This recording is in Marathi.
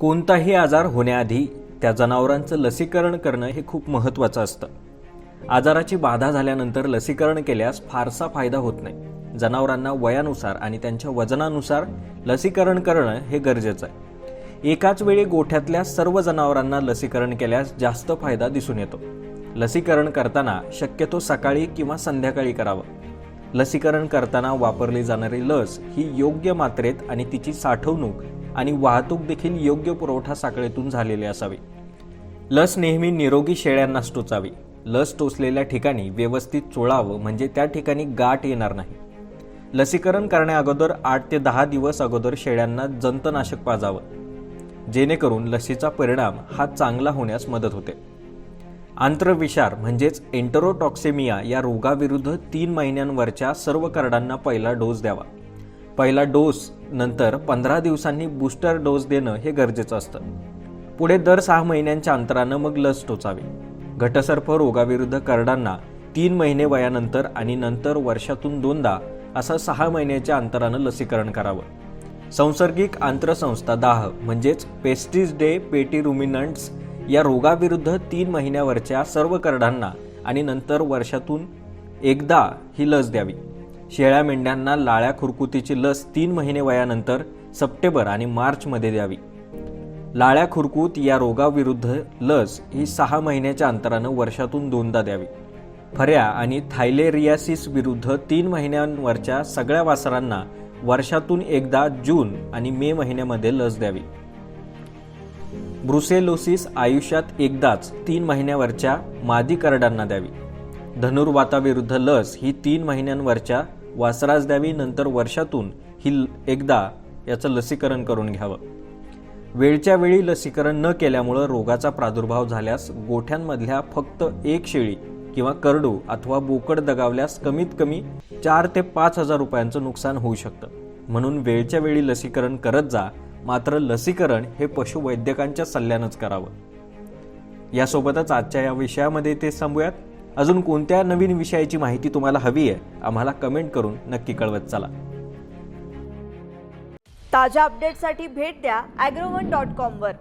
कोणताही आजार होण्याआधी त्या जनावरांचं लसीकरण करणं हे खूप महत्त्वाचं असतं. आजाराची बाधा झाल्यानंतर लसीकरण केल्यास फारसा फायदा होत नाही. जनावरांना वयानुसार आणि त्यांच्या वजनानुसार लसीकरण करणं हे गरजेचं आहे. एकाच वेळी गोठ्यातल्या सर्व जनावरांना लसीकरण केल्यास जास्त फायदा दिसून येतो. लसीकरण करताना शक्यतो सकाळी किंवा संध्याकाळी करावं. लसीकरण करताना वापरली जाणारी लस ही योग्य मात्रेत आणि तिची साठवणूक आणि वाहतूक देखील योग्य पुरवठा साखळीतून झालेली असावी. लस नेहमी निरोगी शेळ्यांनाच टोचावी. लस टोचलेल्या ठिकाणी व्यवस्थित चोळावं म्हणजे त्या ठिकाणी गाठ येणार नाही. लसीकरण करण्याअगोदर आठ ते दहा दिवस अगोदर शेळ्यांना जंतनाशक पाजावं. जेणेकरून लसीचा परिणाम हा चांगला होण्यास मदत होते. आंत्रविषार म्हणजेच एंटरोटॉक्सेमिया या रोगाविरुद्ध तीन महिन्यांवरच्या सर्व करडांना पहिला डोस द्यावा. पहिला डोस नंतर पंधरा दिवसांनी बूस्टर डोस देणं हे गरजेचं असतं. पुढे दर सहा महिन्यांच्या अंतरानं मग लस टोचावी. घटसर्प रोगाविरुद्ध करडांना तीन महिने वयानंतर आणि नंतर वर्षातून दोनदा असं सहा महिन्याच्या अंतरानं लसीकरण करावं. संसर्गिक आंत्रसंस्था दाह म्हणजेच पेस्टिस डे पेटी रुमिनंट्स या रोगाविरुद्ध तीन महिन्यावरच्या सर्व करडांना आणि नंतर वर्षातून एकदा ही लस द्यावी. शेळ्या मेंढ्यांना लाळ्या खुरकुतीची लस तीन महिने वयानंतर सप्टेंबर आणि मार्चमध्ये द्यावी. लाळ्या खुरकूत या रोगाविरुद्ध लस ही सहा महिन्याच्या अंतरानं वर्षातून दोनदा द्यावी. फऱ्या आणि थायलेरियासिस विरुद्ध तीन महिन्यांवरच्या सगळ्या वासरांना वर्षातून एकदा जून आणि मे महिन्यामध्ये लस द्यावी. ब्रुसेलोसिस आयुष्यात एकदाच तीन महिन्यावरच्या मादी करडांना द्यावी. धनुर्वाताविरुद्ध लस ही तीन महिन्यांवरच्या वासरास द्यावी नंतर वर्षातून ही ल- एकदा याचं लसीकरण करून घ्यावं. वेळच्या वेळी लसीकरण न केल्यामुळं रोगाचा प्रादुर्भाव झाल्यास गोठ्यांमधल्या फक्त एक शेळी किंवा करडू अथवा बोकड दगावल्यास कमीत कमी चार ते पाच हजार रुपयांचं नुकसान होऊ शकतं. म्हणून वेळच्या वेळी लसीकरण करत जा मात्र लसीकरण हे पशुवैद्यकांच्या सल्ल्यानंच करावं. यासोबतच आजच्या या विषयामध्ये ते सांगूयात. अजून कोणत्या नवीन विषयाची माहिती तुम्हाला हवी आहे आम्हाला कमेंट करून नक्की कळवत चला. ताज्या अपडेटसाठी भेट द्या ॲग्रोवन डॉट कॉमवर